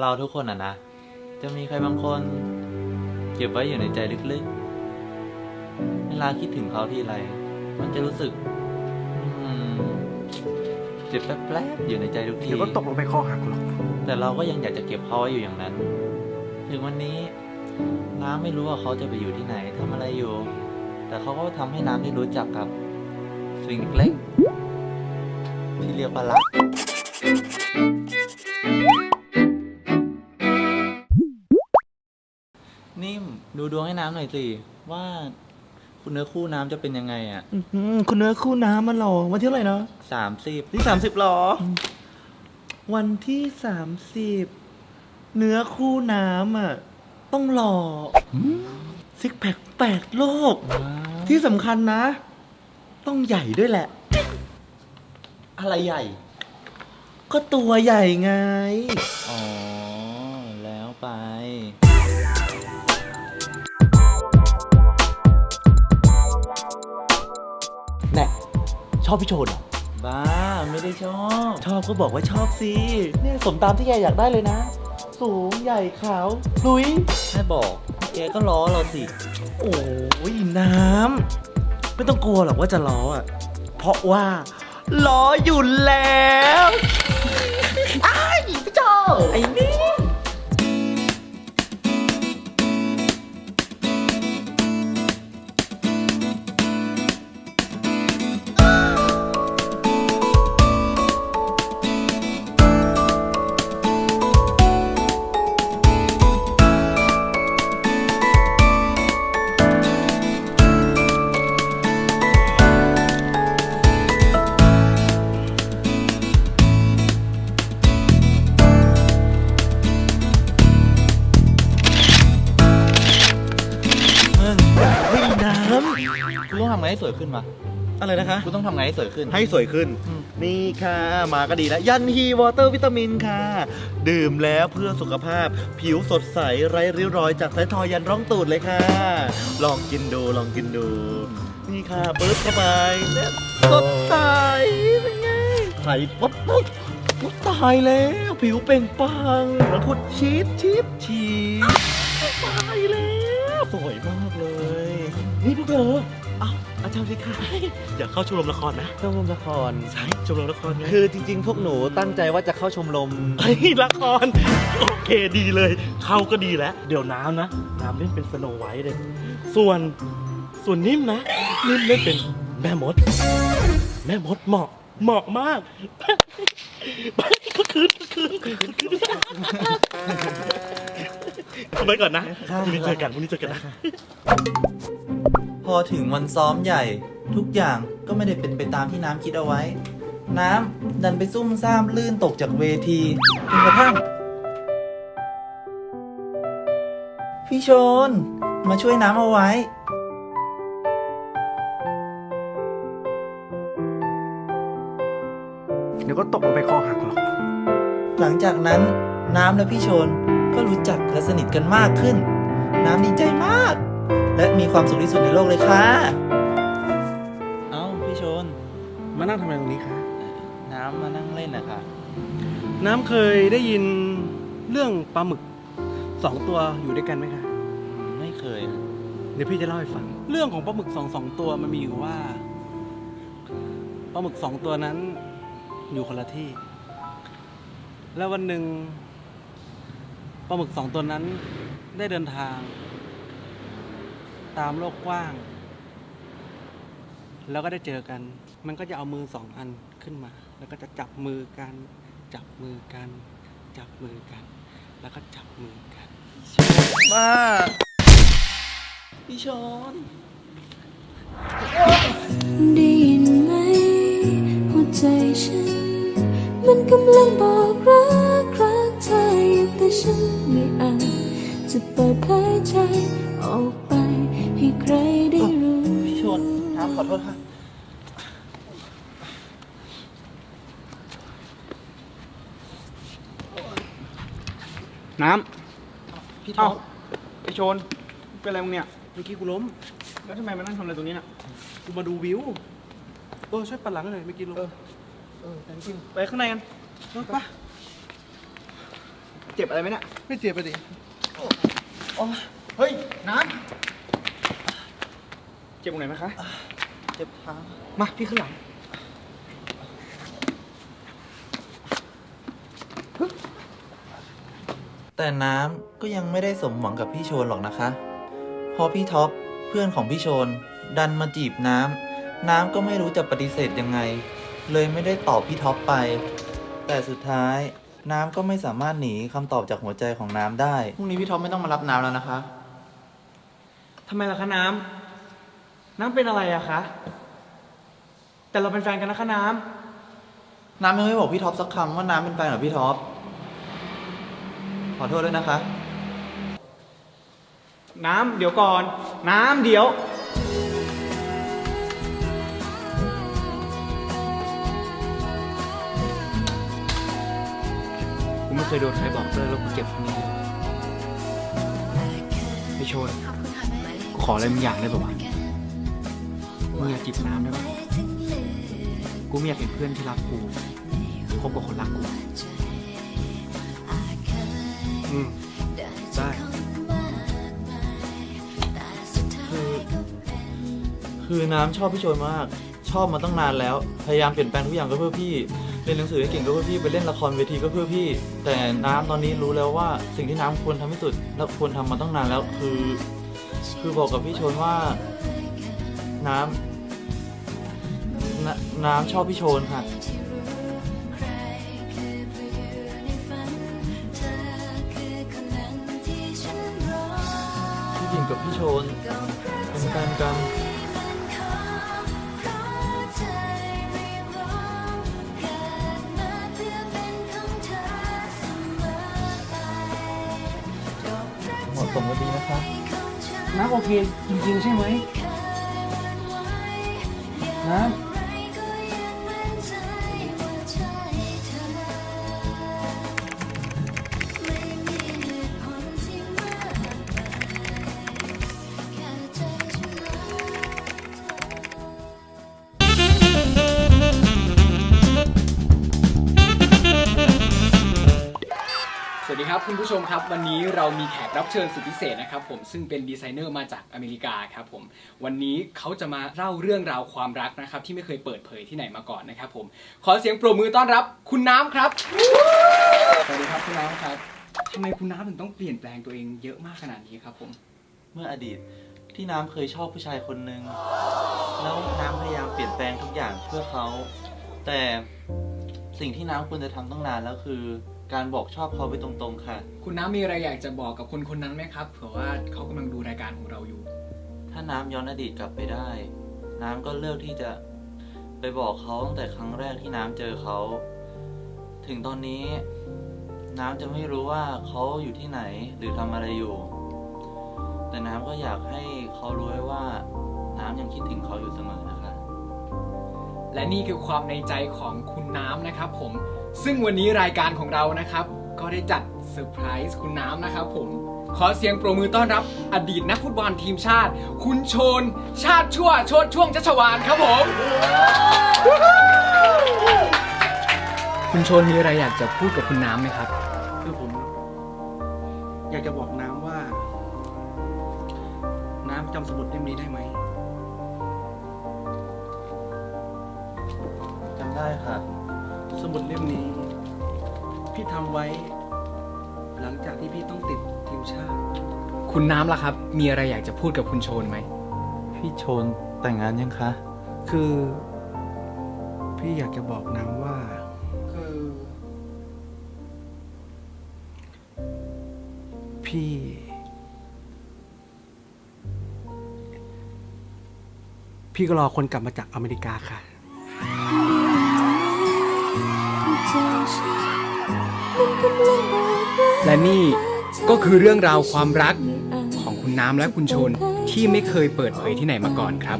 เราทุกคนอะนะ จะมีใครบางคน เก็บไว้อยู่ในใจลึกๆ เวลาคิดถึงเขาทีไร มันจะรู้สึกอืมเจ็บแป๊บๆอยู่ในใจทุกที เดี๋ยวก็ตกลงไปคอหักหรอกแต่เราก็ยังอยากจะเก็บเขาไว้อยู่อย่างนั้น ถึงวันนี้ น้ำไม่รู้ว่าเขาจะไปอยู่ที่ไหนทำอะไรอยู่ แต่เขาก็ทำให้น้ำได้รู้จักกับ สิ่งเล็กๆที่เรียกว่ารัก ดูดวงให้น้ำหน่อยสิว่าคุณเนื้อคู่น้ำจะเป็นยังไงอะอื้อหือคุณเนื้อคู่น้ำมันหรอวันที่เท่าไหร่เนาะสามสิบที่สามสิบหรอ วันที่สามสิบเนื้อคู่น้ำอะต้องหล่อซิกแพคแปดโลก ที่สำคัญนะ ต้องใหญ่ด้วยแหละ อะไรใหญ่ ก็ตัวใหญ่ไง อ๋อ แล้วไป ชอบพี่โชนเหรอบ้าไม่ได้ชอบ ชอบก็บอกว่าชอบสิเนี่ยสมตามที่แกอยากได้เลยนะ สูงใหญ่ขาวลุยแค่บอกแกก็ล้อเราสิ โอ้ยน้ำไม่ต้องกลัวหรอกว่าจะล้ออะ เพราะว่าล้ออยู่แล้ว อ้ายพี่โจไอ้นี่ ให้สวยขึ้นวะำอะไรนะคะ กูต้องทำไงให้สวยขึ้น ให้สวยขึ้น อืม นี่ค่ะ มาก็ดีแล้ว ยันฮีวอเตอร์วิตามินค่ะ ดื่มแล้วเพื่อสุขภาพ ผิวสดใส ไร้ริ้วรอยจากสายทอยยันร่องตูดเลยค่ะ ลองกินดูลองกินดู นี่ค่ะปึ๊บเข้าไปเนี่ยสดใสเป็นไงใส่ปุ๊บปุ๊บปุ๊บตายแล้ว ผิวเปล่งปลังแล้วพุดชีสชีสชีสตายแล้ว สวยมากเลย นี่พวกเธอเอ้าอาจารย์สิคะอยากเข้าชมรมละครนะชมรมละคร ใช่ชมรมละครไงคือจริง ๆ พวกหนูตั้งใจว่าจะเข้าชมรมเฮ้ยละคร โอเคดีเลย เข้าก็ดีแล้ว เดี๋ยวน้ำนะ น้ำเล่นเป็นสโนไวท์เลย ส่วนส่วนนิ่มนะ นิ่มเล่นเป็นแม่มด แม่มดเหมาะเหมาะมากไปก็คืนก็คืนก็คืนไปก่อนนะพรุ่งนี้เจอกันพรุ่งนี้เจอกันนะ พอถึงวันซ้อมใหญ่ ทุกอย่างก็ไม่ได้เป็นไปตามที่น้ำคิดเอาไว้ น้ำดันไปซุ่มซ่ามลื่นตกจากเวทีจนกระทั่ง พี่ชน มาช่วยน้ำเอาไว้ เดี๋ยวก็ตกลงไปคอหักหรอก หลังจากนั้นน้ำและพี่ชนก็รู้จักและสนิทกันมากขึ้น น้ำดีใจมาก และมีความสุขที่สุดในโลกเลยค่ะ เอ้าพี่ชน มานั่งทำอะไรตรงนี้คะ น้ำมานั่งเล่นนะคะน้ำเคยได้ยินเรื่องปลาหมึกสองตัวอยู่ด้วยกันไหมคะไม่เคยเดี๋ยวพี่จะเล่าให้ฟัง เรื่องของปลาหมึกสองสองตัวมันมีอยู่ว่าปลาหมึกสองตัวนั้น อยู่คนละที่ แล้ววันหนึ่งปลาหมึกสองตัวนั้นได้เดินทาง ตามโลกกว้าง แล้วก็ได้เจอกัน มันก็จะเอามือสองอันขึ้นมา แล้วก็จะจับมือกัน จับมือกัน จับมือกัน แล้วก็จับมือกันบ้าพี่ชนได้ยินไหมหัวใจฉัน มันกำลังบอกรักรักเธออยู่แต่ฉันไม่อาจจะเปิ ษค่ะน้พี่ำท็อเอ้าปไอโชน เป็นอะไรมึงเนี่ย เมื่อกี้กูล้ม แล้วทำไมมานั่งทำอะไรตรงนี้น่ะ กูมาดูวิว เออ ช่วยปัดหลังหน่อยเมื่อกี้ล้มไปข้างในกันเออไปเจ็บอะไรไหมเนี่ย ไม่เจ็บไปดิเฮ้ย น้ำ เจ็บตรงไหนไหมคะ เจ็บเท้ามาพี่ขึ้นหลังแต่น้ำก็ยังไม่ได้สมหวังกับพี่โชนหรอกนะคะ เพราะพี่ท็อปเพื่อนของพี่โชน ดันมาจีบน้ำ น้ำก็ไม่รู้จะปฏิเสธยังไง เลยไม่ได้ตอบพี่ท็อปไป แต่สุดท้าย น้ำก็ไม่สามารถหนีคำตอบจากหัวใจของน้ำได้ พรุ่งนี้พี่ท็อปไม่ต้องมารับน้ำแล้วนะคะ ทำไมล่ะคะน้ำ น้ำเป็นอะไรอะคะ แต่เราเป็นแฟนกันนะคะน้น้ำยังไม่บอกพี่ท็อปสักคำว่าน้ำเป็นแฟนกับพี่ท็อป ขอโทษด้วยนะคะำ น้ำเดี๋ยวก่อน น้ำเดี๋ยว กูไม่เคยโดนใครบอกเลยแล้วกูเก็บคนนี้ไอโชนกูขออะไรมึงอย่างได้ป่าวะ มึงอยากจีบน้ำได้ปะกูไม่อยากเห็นเพื่อนที่รักกูคบกับคนรักกู อืมได้คือคือน้ำชอบพี่โชนมาก ชอบมาตั้งนานแล้ว พยายามเปลี่ยนแปลงทุกอย่างก็เพื่อพี่ เรียนหนังสือให้เก่งก็เพื่อพี่ ไปเล่นละครเวทีก็เพื่อพี่ แต่น้ำตอนนี้รู้แล้วว่าสิ่งที่น้ำควรทำที่สุด และควรทำมาตั้งนานแล้วคือ คือบอกกับพี่โชนว่าน้ำ นน้ำชอบพี่โชนค่ะ พี่หญิงกับพี่โชนเป็นแฟนกันเหมาะสมกันดีนะคะน้ำโอเคจริงๆใช่ไหมน้ำ ครับคุณผู้ชมครับ วันนี้เรามีแขกรับเชิญสุดพิเศษนะครับผมซึ่งเป็นดีไซเนอร์มาจากอเมริกาครับผมวันนี้เขาจะมาเล่าเรื่องราวความรักนะครับ ที่ไม่เคยเปิดเผยที่ไหนมาก่อนนะครับผมขอเสียงปรบมือต้อนรับ คุณน้ำครับสวัสดีครับคุณน้ำครับทำไมคุณน้ำถึงต้องเปลี่ยนแปลงตัวเองเยอะมากขนาดนี้ครับผมเมื่ออดีตที่น้ำเคยชอบผู้ชายคนหนึ่งแล้วน้ำพยายามเปลี่ยนแปลงทุกอย่างเพื่อเขา แต่สิ่งที่น้ำควรจะทำตั้งนานแล้วคือ การบอกชอบเขาไปตรงๆค่ะ คุณน้ำมีอะไรอยากจะบอกกับคนคนนั้นไหมครับเผื่อว่าเขากำลังดูรายการของเราอยู่ ถ้าน้ำย้อนอดีตกลับไปได้ น้ำก็เลือกที่จะไปบอกเขาตั้งแต่ครั้งแรกที่น้ำเจอเขา ถึงตอนนี้ น้ำจะไม่รู้ว่าเขาอยู่ที่ไหนหรือทำอะไรอยู่ แต่น้ำก็อยากให้เขารู้ไว้ว่า น้ำยังคิดถึงเขาอยู่เสมอนะคะ และนี่คือความในใจของคุณน้ำนะครับผม ซึ่งวันนี้รายการของเรานะครับ ก็ได้จัดเซอร์ไพรส์คุณน้ำนะครับผมขอเสียงปรบมือต้อนรับอดีตนักฟุตบอลทีมชาติ คุณโชน ชาติชั่วโชดช่วงชัชวานครับผม คุณโชนมีอะไรอยากจะพูดกับคุณน้ำไหมครับ คือผม อยากจะบอกน้ำว่า น้ำจำสมุดเล่มนี้ได้ไหม ได้ค่ะ สมุดเล่มนี้ พี่ทำไว้ หลังจากที่พี่ต้องติดทีมชาติ คุณน้ำล่ะครับ มีอะไรอยากจะพูดกับคุณโชนไหม พี่โชนแต่งงานยังคะ คือ พี่อยากจะบอกน้ำว่า คือ พี่ พี่ก็รอคนกลับมาจากอเมริกาค่ะ และนี่ก็คือเรื่องราวความรักของคุณน้ำและคุณชนที่ไม่เคยเปิดเผยที่ไหนมาก่อนครับ